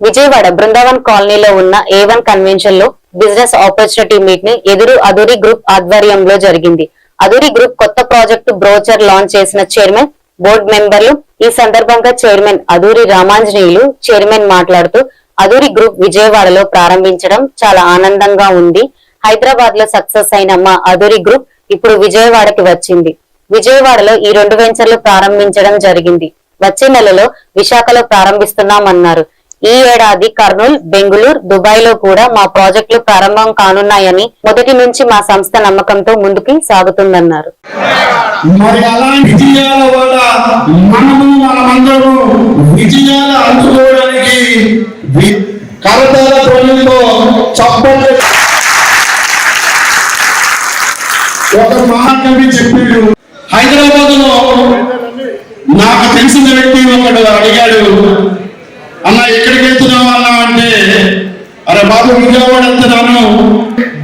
విజయవాడ బృందావన్ కాలనీలో ఉన్న A one కన్వెన్షన్లో బిజినెస్ ఆపర్చునిటీ మీట్ని ఎదురు అదూరి గ్రూప్ ఆధ్వర్యంలో జరిగింది. అదూరి గ్రూప్ కొత్త ప్రాజెక్టు బ్రోచర్ లాంచ్ చేసిన చైర్మన్ బోర్డు మెంబర్లు ఈ సందర్భంగా చైర్మన్ అదూరి రామాంజనేయులు చైర్మన్ మాట్లాడుతూ అదూరి గ్రూప్ విజయవాడలో ప్రారంభించడం చాలా ఆనందంగా ఉంది. హైదరాబాద్లో సక్సెస్ అయిన మా అదూరి గ్రూప్ ఇప్పుడు విజయవాడకి వచ్చింది. విజయవాడలో ఈ రెండు వెంచర్లు ప్రారంభించడం జరిగింది. వచ్చే నెలలో విశాఖలో ప్రారంభిస్తున్నామన్నారు. ఈ ఏడాది కర్నూలు బెంగుళూరు దుబాయ్లో కూడా మా ప్రాజెక్టులు ప్రారంభం కానున్నాయని మొదటి నుంచి మా సంస్థ నమ్మకంతో ముందుకు సాగుతుందన్నారు. మరి అలాంటి విజయాల వల్ల మనము విజయాలు అందుకోవడానికి కరతాల చప్పట్లు ఒక మహాకవి హైదరాబాద్లో నాకు తెలిసిన వ్యక్తి ఒకడు అడిగాడు అన్న ఎక్కడికి వెళ్తున్నావు అన్న అంటే? అరే బాబు విజయవాడ వెళ్తున్నాను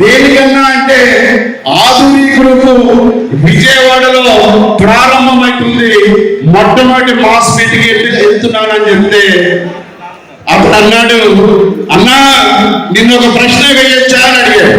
దేనికన్నా అంటే ఆధునికులకు గ్రూప్ విజయవాడలో ప్రారంభమవుతుంది మొట్టమొదటి మాస్ మీటింగ్ వెళ్తున్నానని చెప్తే అప్పుడు అన్నాడు అన్నా నిన్న ఒక ప్రశ్న వేయొచ్చా అని అడిగాడు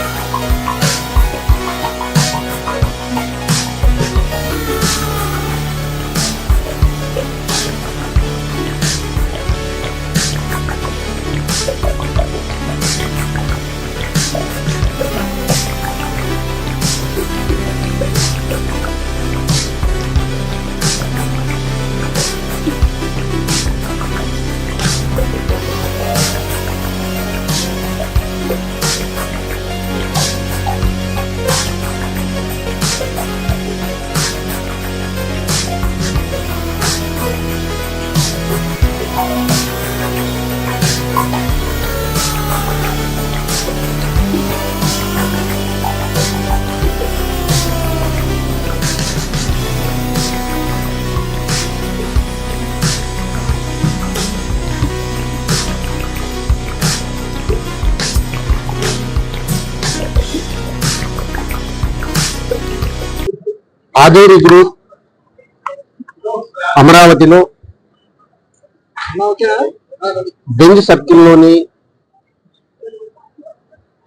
ఆదూరి గ్రూప్ అమరావతిలో బెంజ్ సర్కిల్లోని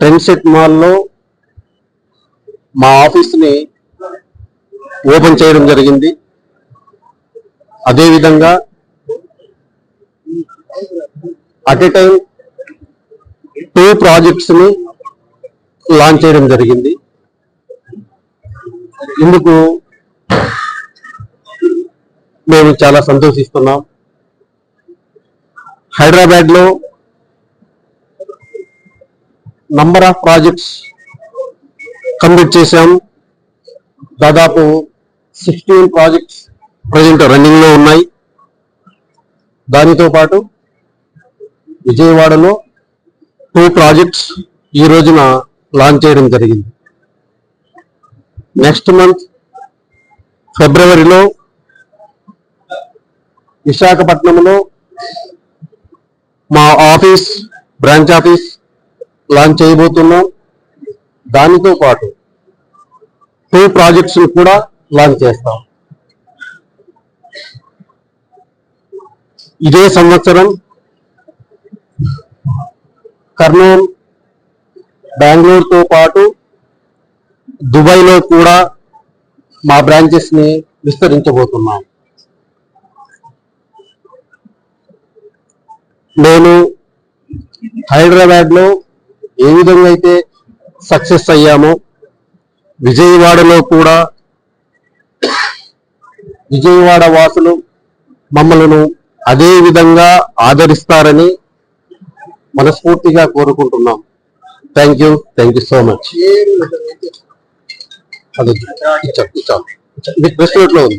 ట్రెండ్సెట్ మాల్లో మా ఆఫీస్ని ఓపెన్ చేయడం జరిగింది. అదేవిధంగా అట్ ఎ టైం టూ ప్రాజెక్ట్స్ని లాంచ్ చేయడం జరిగింది. ఇందుకు మేము చాలా సంతోషిస్తున్నాం. హైదరాబాద్లో నంబర్ ఆఫ్ ప్రాజెక్ట్స్ కంప్లీట్ చేశాం. దాదాపు సిక్స్టీన్ ప్రాజెక్ట్స్ ప్రజెంట్ రన్నింగ్లో ఉన్నాయి. దానితో పాటు విజయవాడలో టూ ప్రాజెక్ట్స్ ఈ రోజున లాంచ్ చేయడం జరిగింది. నెక్స్ట్ మంత్ ఫిబ్రవరిలో విశాఖపట్నంలో మా ఆఫీస్ బ్రాంచ్ ఆఫీస్ లాంచ్ చేయబోతున్నాం. దానితో పాటు టూ ప్రాజెక్ట్స్ కూడా లాంచ్ చేస్తాం. ఇదే సంవత్సరం కర్నూలు బెంగళూరుతో పాటు దుబాయ్లో కూడా మా బ్రాంచెస్ని విస్తరించబోతున్నాం నేను హైదరాబాద్లో ఏ విధంగా అయితే సక్సెస్ అయ్యామో విజయవాడలో కూడా విజయవాడ వాసులు మమ్మలను అదే విధంగా ఆదరిస్తారని మనస్ఫూర్తిగా కోరుకుంటున్నాం. Thank you. Thank you so much. అది. ఇచ్చాం ఇచ్చాం. ప్రెస్ నోట్లో ఉంది.